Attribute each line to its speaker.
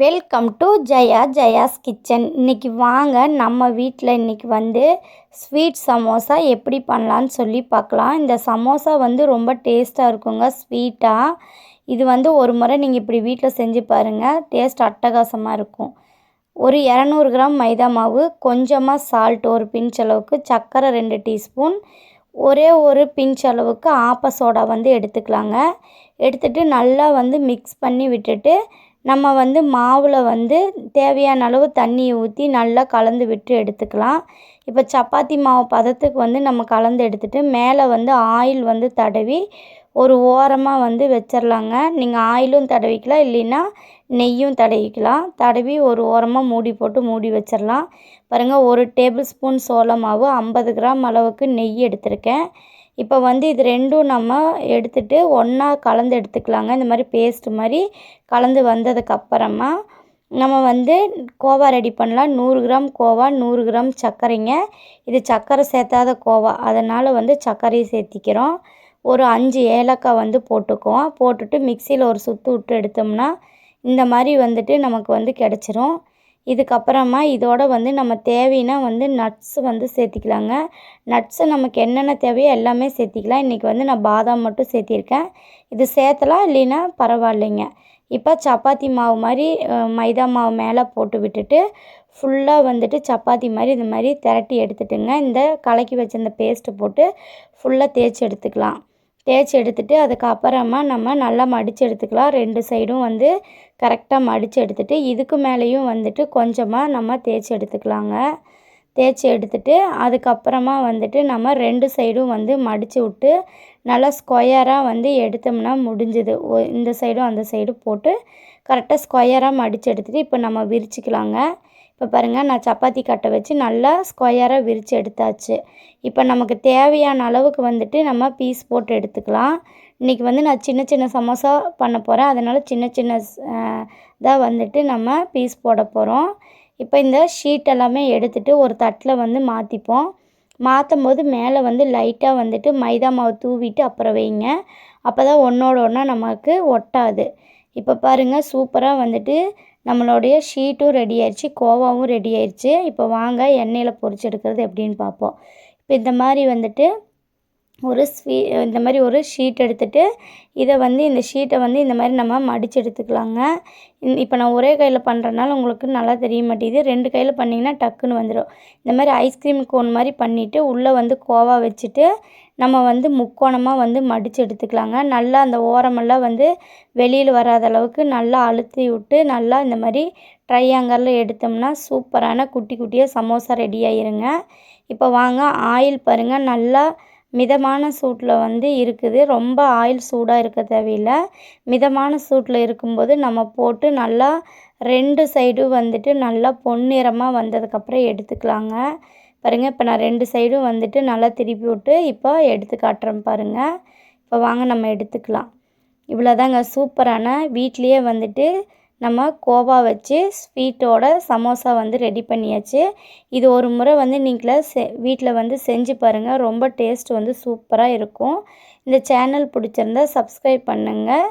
Speaker 1: Welcome to Jaya Jaya's kitchen இன்றைக்கி வாங்க நம்ம வீட்டில் இன்றைக்கி வந்து ஸ்வீட் சமோசா எப்படி பண்ணலான்னு சொல்லி பார்க்கலாம். இந்த சமோசா வந்து ரொம்ப டேஸ்ட்டாக இருக்குங்க ஸ்வீட்டாக இது வந்து ஒரு முறை நீங்கள் இப்படி வீட்டில் செஞ்சு பாருங்கள் டேஸ்ட் அட்டகாசமாக இருக்கும். ஒரு இரநூறு கிராம் மைதா மாவு கொஞ்சமாக சால்ட் ஒரு பிஞ்ச் அளவுக்கு சர்க்கரை ரெண்டு டீஸ்பூன் ஒரே ஒரு பிஞ்ச் அளவுக்கு ஆப்ப சோடா வந்து எடுத்துக்கலாங்க. எடுத்துகிட்டு நல்லா வந்து மிக்ஸ் பண்ணி விட்டுட்டு நம்ம வந்து மாவில் வந்து தேவையான அளவு தண்ணியை ஊற்றி நல்லா கலந்து விட்டு எடுத்துக்கலாம். இப்போ சப்பாத்தி மாவு பதத்துக்கு வந்து நம்ம கலந்து எடுத்துகிட்டு மேலே வந்து ஆயில் வந்து தடவி ஒரு ஓரமாக வந்து வச்சிடலாங்க நீங்கள் ஆயிலும் தடவிக்கலாம் இல்லைன்னா நெய்யும் தடவிக்கலாம். தடவி ஒரு ஓரமாக மூடி போட்டு மூடி வச்சிடலாம் பாருங்கள் ஒரு டேபிள் ஸ்பூன் சோள மாவு ஐம்பது கிராம் அளவுக்கு நெய் எடுத்திருக்கேன். இப்போ வந்து இது ரெண்டும் நம்ம எடுத்துகிட்டு ஒன்றா கலந்து எடுத்துக்கலாங்க. இந்த மாதிரி பேஸ்ட் மாதிரி கலந்து வந்ததுக்கப்புறமா நம்ம வந்து கோவா ரெடி பண்ணலாம். நூறு கிராம் கோவா நூறு கிராம் சர்க்கரைங்க. இது சர்க்கரை சேர்த்தாத கோவா. அதனால் வந்து சர்க்கரையை சேர்த்திக்கிறோம். ஒரு அஞ்சு ஏலக்காய் வந்து போட்டுக்குவோம். போட்டுட்டு மிக்சியில் ஒரு சுற்று விட்டு எடுத்தோம்னா இந்த மாதிரி வந்துட்டு நமக்கு வந்து கிடச்சிரும். இதுக்கப்புறமா இதோட வந்து நம்ம தேவைன்னா வந்து நட்ஸ் வந்து சேர்த்திக்கலாங்க. நட்ஸு நமக்கு என்னென்ன தேவையோ எல்லாமே சேர்த்திக்கலாம். இன்றைக்கி வந்து நான் பாதாம் மட்டும் சேர்த்திருக்கேன். இது சேர்த்தலாம் இல்லைன்னா பரவாயில்லைங்க. இப்போ சப்பாத்தி மாவு மாதிரி மைதா மாவு மேலே போட்டு விட்டுட்டு ஃபுல்லாக வந்துட்டு சப்பாத்தி மாதிரி இந்த மாதிரி திரட்டி எடுத்துட்டுங்க. இந்த கலக்கி வச்சிருந்த பேஸ்ட்டு போட்டு ஃபுல்லாக தேய்ச்சி எடுத்துக்கலாம். தேய்ச்சி எடுத்துகிட்டு அதுக்கப்புறமா நம்ம நல்லா மடித்து எடுத்துக்கலாம். ரெண்டு சைடும் வந்து கரெக்டாக மடித்து எடுத்துகிட்டு இதுக்கு மேலேயும் வந்துட்டு கொஞ்சமாக நம்ம தேய்ச்சி எடுத்துக்கலாங்க. தேய்ச்சி எடுத்துகிட்டு அதுக்கப்புறமா வந்துட்டு நம்ம ரெண்டு சைடும் வந்து மடித்து விட்டு நல்லா ஸ்கொயராக வந்து எடுத்தோம்னா முடிஞ்சுது. இந்த சைடும் அந்த சைடும் போட்டு கரெக்டாக ஸ்கொயராக மடித்து எடுத்துகிட்டு இப்போ நம்ம விரிச்சிக்கலாங்க. இப்போ பாருங்கள் நான் சப்பாத்தி கட்டை வச்சு நல்லா ஸ்கொயராக விரித்து எடுத்தாச்சு. இப்போ நமக்கு தேவையான அளவுக்கு வந்துட்டு நம்ம பீஸ் போட்டு எடுத்துக்கலாம். இன்றைக்கி வந்து நான் சின்ன சின்ன சமோசா பண்ண போகிறேன் அதனால் சின்ன சின்ன இதாக வந்துட்டு நம்ம பீஸ் போட போகிறோம் இப்போ இந்த ஷீட் எல்லாமே எடுத்துகிட்டு ஒரு தட்டில் வந்து மாற்றிப்போம் மாற்றும் போது மேலே வந்து லைட்டாக வந்துட்டு மைதா மாவு தூவிட்டு அப்புறம் வைங்க. அப்போ தான் ஒன்றோட ஒன்றா நமக்கு ஒட்டாது. இப்போ பாருங்கள் சூப்பராக வந்துட்டு நம்மளுடைய ஷீட்டும் ரெடி ஆயிடுச்சு கோவாவும் ரெடி ஆயிடுச்சு இப்போ வாங்க எண்ணெயில் பொரிச்சு எடுக்கிறது எப்படின்னு பார்ப்போம். இப்போ இந்த மாதிரி வந்துட்டு ஒரு ஸ்வீ இந்த மாதிரி ஒரு ஷீட் எடுத்துகிட்டு இதை வந்து இந்த ஷீட்டை வந்து இந்த மாதிரி நம்ம மடித்து எடுத்துக்கலாங்க. இப்போ நான் ஒரே கையில் பண்ணுறதுனால உங்களுக்கு நல்லா தெரிய மாட்டேங்குது. ரெண்டு கையில் பண்ணிங்கன்னா டக்குன்னு வந்துடும் இந்த மாதிரி ஐஸ்கிரீம் கோன் மாதிரி பண்ணிவிட்டு உள்ளே வந்து கோவா வச்சுட்டு நம்ம வந்து முக்கோணமாக வந்து மடித்து எடுத்துக்கலாங்க. நல்லா அந்த ஓரமெல்லாம் வந்து வெளியில் வராத அளவுக்கு நல்லா அழுத்தி விட்டு நல்லா இந்த மாதிரி ட்ரையாங்கரில் எடுத்தோம்னா சூப்பரான குட்டி குட்டியாக சமோசா ரெடி ஆயிருங்க. இப்போ வாங்க ஆயில் பாருங்கள் நல்லா மிதமான சூட்டில் வந்து இருக்குது. ரொம்ப ஆயில் சூடாக இருக்க தேவையில்லை. மிதமான சூட்டில் இருக்கும்போது நம்ம போட்டு நல்லா ரெண்டு சைடும் வந்துட்டு நல்லா பொன்னிறமாக வந்ததுக்கப்புறம் எடுத்துக்கலாங்க. பாருங்கள் இப்போ நான் ரெண்டு சைடும் வந்துட்டு நல்லா திருப்பி விட்டு இப்போ எடுத்து காட்டுறேன் பாருங்கள் இப்போ வாங்க நம்ம எடுத்துக்கலாம். இவ்வளோதாங்க சூப்பரான வீட்லேயே வந்துட்டு நம்ம கோவா வச்சு ஸ்வீட்டோட சமோசா வந்து ரெடி பண்ணியாச்சு. இது ஒரு முறை வந்து நீங்களே செ வீட்டில் வந்து செஞ்சு பாருங்கள் ரொம்ப டேஸ்ட் வந்து சூப்பராக இருக்கும். இந்த சேனல் பிடிச்சிருந்தா சப்ஸ்கிரைப் பண்ணுங்கள்